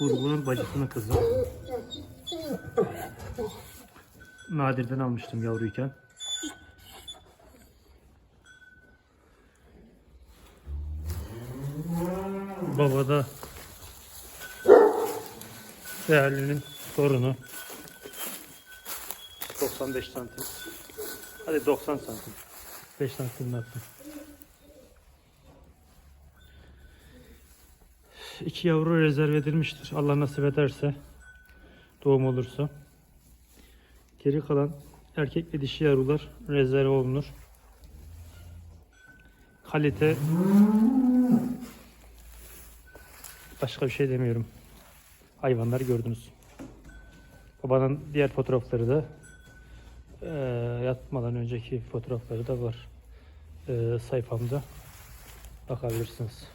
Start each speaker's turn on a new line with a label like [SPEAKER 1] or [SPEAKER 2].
[SPEAKER 1] Burgun'un bacısının kızı. Nadir'den almıştım yavruyken. Babada değerlinin torunu. 95 santim. Hadi 90 santim. 5 santim attım. İki yavru rezerv edilmiştir. Allah nasip ederse doğum olursa. Geri kalan erkek ve dişi yavrular rezerv olunur. Kalite başka bir şey demiyorum. Hayvanları gördünüz. Babanın diğer fotoğrafları da eee, yatmadan önceki fotoğrafları da var eee, sayfamda bakabilirsiniz.